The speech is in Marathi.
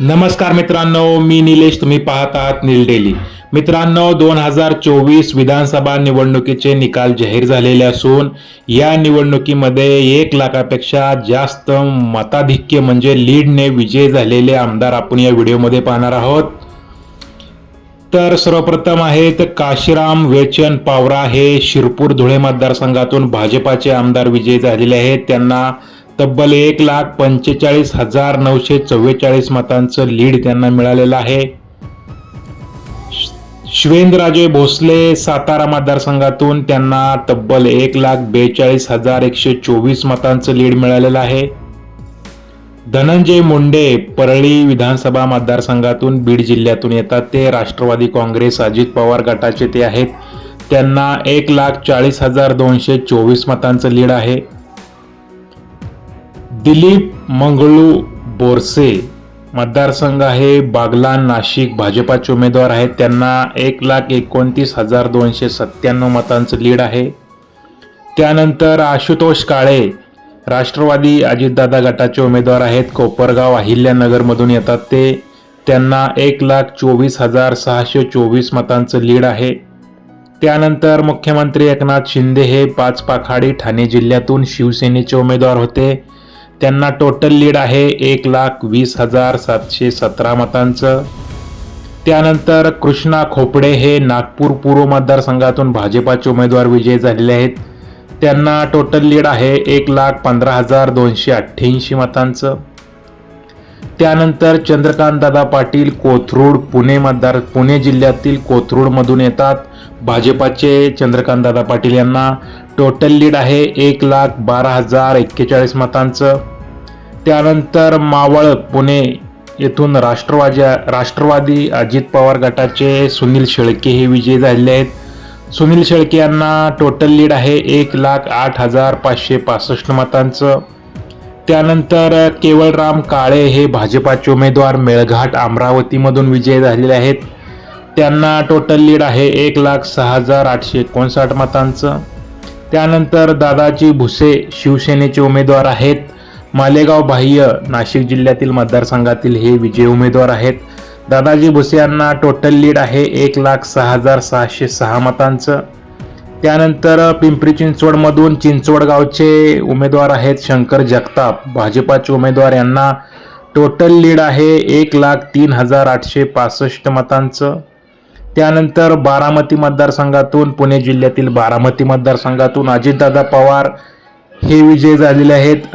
नमस्कार मित्रांनो मी निलेश तुम्ही पाहत आहात नील डेली. मित्रांनो दोन हजार चोवीस विधानसभा निवडणुकीचे निकाल जाहीर झालेले असून या निवडणुकीमध्ये एक लाखापेक्षा जास्त मताधिक्य म्हणजे लीडने विजय झालेले आमदार आपण या व्हिडिओमध्ये पाहणार आहोत. तर सर्वप्रथम आहेत काशीराम वेचन पावरा हे शिरपूर धुळे मतदारसंघातून भाजपाचे आमदार विजय झालेले आहेत. त्यांना तब्बल एक लाख पंचेचाळीस हजार नऊशे चव्वेचाळीस मतांचं लीड त्यांना मिळालेलं आहे. शिवेंद्रराजे भोसले सातारा मतदारसंघातून त्यांना तब्बल एक लाख बेचाळीस हजार एकशे चोवीस मतांचं लीड मिळालेलं आहे. धनंजय मुंडे परळी विधानसभा मतदारसंघातून बीड जिल्ह्यातून येतात. ते राष्ट्रवादी काँग्रेस अजित पवार गटाचे ते आहेत. त्यांना एक लाख चाळीस हजार दोनशे चोवीस मतांचं लीड आहे. दिलीप मंगळू बोरसे. मतदारसंघ आहे बागलान नाशिक. भाजपाचे उमेदवार आहेत. त्यांना एक लाख एकोणतीस हजार दोनशे सत्त्याण्णव मतांचं लीड आहे. त्यानंतर आशुतोष काळे. राष्ट्रवादी अजितदादा गटाचे उमेदवार आहेत. कोपरगाव अहिल्यानगरमधून येतात ते. त्यांना एक लाख चोवीस हजार सहाशे चोवीस मतांचं लीड आहे. त्यानंतर मुख्यमंत्री एकनाथ शिंदे हे पाच पाखाडी ठाणे जिल्ह्यातून शिवसेनेचे उमेदवार होते. त्यांना टोटल लीड आहे एक लाख वीस हजार सातशे सतरा मतांचं. त्यानंतर कृष्णा खोपडे हे नागपूर पूर्व मतदारसंघातून भाजपाचे उमेदवार विजयी झालेले आहेत. त्यांना टोटल लीड आहे एक लाख पंधरा हजार दोनशे अठ्ठ्याऐंशी मतांचं. त्यानंतर चंद्रकांत दादा पाटील कोथरूड पुणे मतदार पुणे जिल्ह्यातील कोथरूडमधून येतात. भाजपाचे चंद्रकांत दादा पाटील यांना टोटल लीड आहे एक लाख बारा हजार एक्केचाळीस मतांचं. त्यानंतर मावळ पुणे येथून राष्ट्रवादी राष्ट्रवादी अजित पवार गटाचे सुनील शेळके हे विजयी झालेले आहेत. सुनील शेळके यांना टोटल लीड आहे एक लाख आठ हजार पाचशे पासष्ट मतांचं. त्यानंतर केवळराम काळे हे भाजपाचे उमेदवार मेळघाट अमरावतीमधून विजयी झालेले आहेत. त्यांना टोटल लीड आहे एक लाख सहा हजार आठशे एकोणसाठ मतांचं. त्यानंतर दादाजी भुसे शिवसेनेचे उमेदवार आहेत. मालेगाव बाह्य नाशिक जिल्ह्यातील मतदारसंघातील हे विजय उमेदवार आहेत. दादाजी भुसे यांना टोटल लीड आहे एक लाख सहा हजार सहाशे सहा मतांचं. त्यानंतर पिंपरी चिंचवडमधून चिंचवडगावचे उमेदवार आहेत शंकर जगताप. भाजपाचे उमेदवार यांना टोटल लीड आहे एक लाख तीन हजार आठशे पासष्ट मतांचं. त्यानंतर बारामती मतदारसंघातून पुणे जिल्ह्यातील बारामती मतदारसंघातून अजितदादा पवार हे विजयी झालेले आहेत.